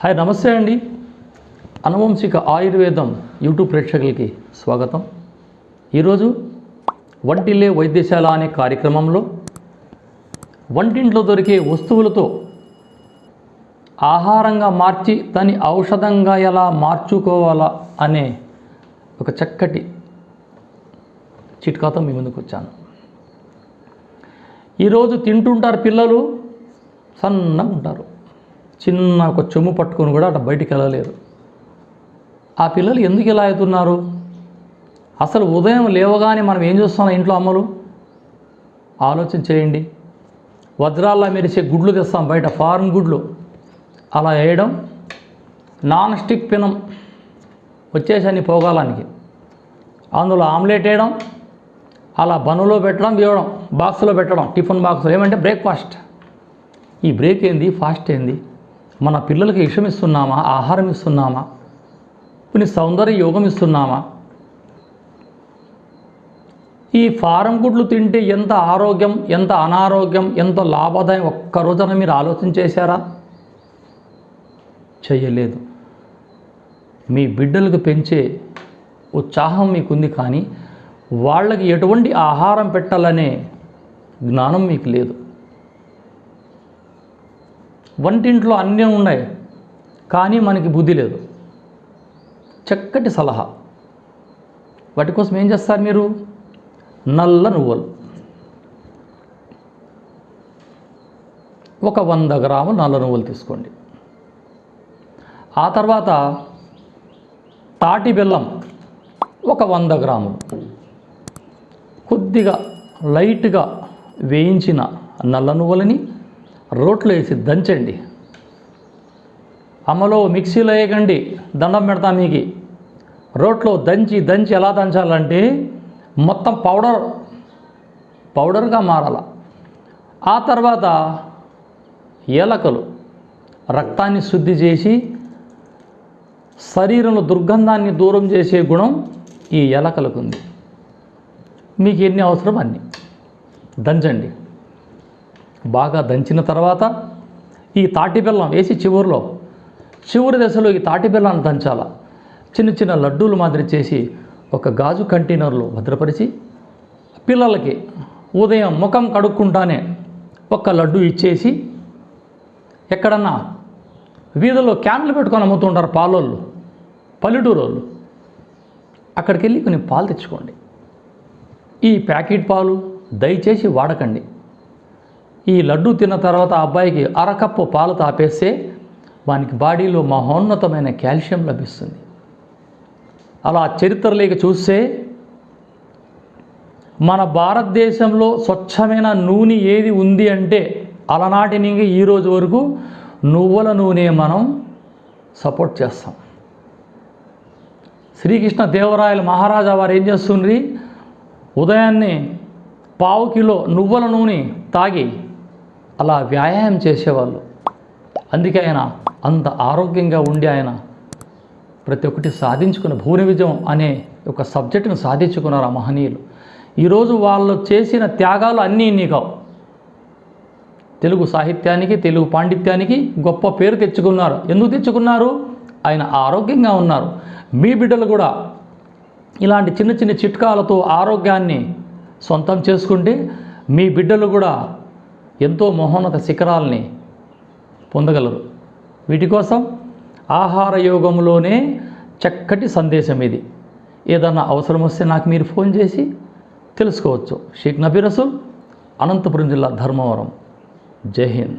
Hi నమస్తే అండి. అనువంశిక ఆయుర్వేదం యూట్యూబ్ ప్రేక్షకులకి స్వాగతం. ఈరోజు వంటిల్లే వైద్యశాల అనే కార్యక్రమంలో వంటింట్లో దొరికే వస్తువులతో ఆహారంగా మార్చి దాన్ని ఔషధంగా ఎలా మార్చుకోవాలా అనే ఒక చక్కటి చిట్కాతో మీ ముందుకు వచ్చాను. ఈరోజు తింటుంటారు పిల్లలు సన్నగా ఉంటారు చిన్న ఒక చెమ్ము పట్టుకొని కూడా అట్లా బయటికి వెళ్ళలేరు ఆ పిల్లలు ఎందుకు ఇలా అవుతున్నారు? అసలు ఉదయం లేవగానే మనం ఏం చూస్తున్నాం ఇంట్లో అమ్మలు? ఆలోచన చేయండి. వజ్రాల్లో మెరిసే గుడ్లు తెస్తాం బయట ఫార్మ్ గుడ్లు. అలా వేయడం నాన్ స్టిక్ పినం వచ్చేసాన్ని పోగాలానికి. అందులో ఆమ్లెట్ వేయడం అలా బనులో పెట్టడం ఇవ్వడం బాక్స్లో పెట్టడం టిఫిన్ బాక్స్లో. ఏమంటే బ్రేక్ఫాస్ట్. ఈ బ్రేక్ ఏంది? ఫాస్ట్ ఏంది? మన పిల్లలకి విషం ఇస్తున్నామా ఆహారం ఇస్తున్నామా? కొన్ని సౌందర్య యోగం ఇస్తున్నామా? ఈ ఫారం గుడ్లు తింటే ఎంత ఆరోగ్యం ఎంత అనారోగ్యం ఎంత లాభదాయం ఒక్క రోజున మీరు ఆలోచన చేశారా? చెయ్యలేదు. మీ బిడ్డలకు పెంచే ఉత్సాహం మీకుంది కానీ వాళ్ళకి ఎటువంటి ఆహారం పెట్టాలనే జ్ఞానం మీకు లేదు. వంటింట్లో అన్నీ ఉన్నాయి కానీ మనకి బుద్ధి లేదు. చక్కటి సలహా. వాటి కోసం ఏం చేస్తారు మీరు? నల్ల నువ్వులు. ఒక వంద గ్రాములు నల్ల నువ్వులు తీసుకోండి. ఆ తర్వాత తాటి బెల్లం ఒక వంద గ్రాములు. కొద్దిగా లైట్గా వేయించిన నల్ల నువ్వులని రోట్లో వేసి దంచండి. అమ్మలో మిక్సీలో వేయకండి. దండం పెడతా మీకు. రోట్లో దంచి దంచి ఎలా దంచాలంటే మొత్తం పౌడర్ పౌడర్గా మారాల. ఆ తర్వాత ఏలకలు రక్తాన్ని శుద్ధి చేసి శరీరంలో దుర్గంధాన్ని దూరం చేసే గుణం ఈ ఎలకలకు ఉంది. మీకు ఎన్ని అవసరం? అన్ని. దంచండి. బాగా దంచిన తర్వాత ఈ తాటి బెల్లం వేసి చివరిలో చివరి దశలో ఈ తాటి బెల్లాన్ని దంచాల. చిన్న చిన్న లడ్డూలు మాదిరి చేసి ఒక గాజు కంటైనర్లో భద్రపరిచి పిల్లలకి ఉదయం ముఖం కడుక్కుంటానే ఒక లడ్డు ఇచ్చేసి ఎక్కడన్నా వీధిలో క్యాన్లు పెట్టుకొని అమ్ముతుంటారు పాలోళ్ళు పల్లెటూరు వాళ్ళు అక్కడికి వెళ్ళి కొన్ని పాలు తెచ్చుకోండి. ఈ ప్యాకెట్ పాలు దయచేసి వాడకండి. ఈ లడ్డు తిన్న తర్వాత ఆ అబ్బాయికి అరకప్పు పాలు తాపేస్తే వానికి బాడీలో మహోన్నతమైన కాల్షియం లభిస్తుంది. అలా చరిత్రలేక చూస్తే మన భారతదేశంలో స్వచ్ఛమైన నూనె ఏది ఉంది అంటే అలనాటి నుంచి ఈ రోజు వరకు నువ్వుల నూనె మనం సపోర్ట్ చేస్తాం. శ్రీకృష్ణ దేవరాయలు మహారాజా వారు ఏం చేస్తుండ్రి? ఉదయాన్నే పావు కిలో నువ్వుల నూనె తాగి అలా వ్యాయామం చేసేవాళ్ళు. అందుకే ఆయన అంత ఆరోగ్యంగా ఉండి ఆయన ప్రతి ఒక్కటి సాధించుకున్న భూరి విజయం అనే ఒక సబ్జెక్టును సాధించుకున్నారు ఆ మహనీయులు. ఈరోజు వాళ్ళు చేసిన త్యాగాలు అన్నీ ఇన్ని కావు. తెలుగు సాహిత్యానికి తెలుగు పాండిత్యానికి గొప్ప పేరు తెచ్చుకున్నారు. ఎందుకు తెచ్చుకున్నారు? ఆయన ఆరోగ్యంగా ఉన్నారు. మీ బిడ్డలు కూడా ఇలాంటి చిన్న చిన్న చిట్కాలతో ఆరోగ్యాన్ని సొంతం చేసుకుంటే మీ బిడ్డలు కూడా ఎంతో మహోన్నత శిఖరాల్ని పొందగలరు. వీటి కోసం ఆహార యోగంలోనే చక్కటి సందేశం ఇది. ఏదన్నా అవసరం వస్తే నాకు మీరు ఫోన్ చేసి తెలుసుకోవచ్చు. షేక్ నబీ రసూల్ అనంతపురం జిల్లా ధర్మవరం. జై హింద్.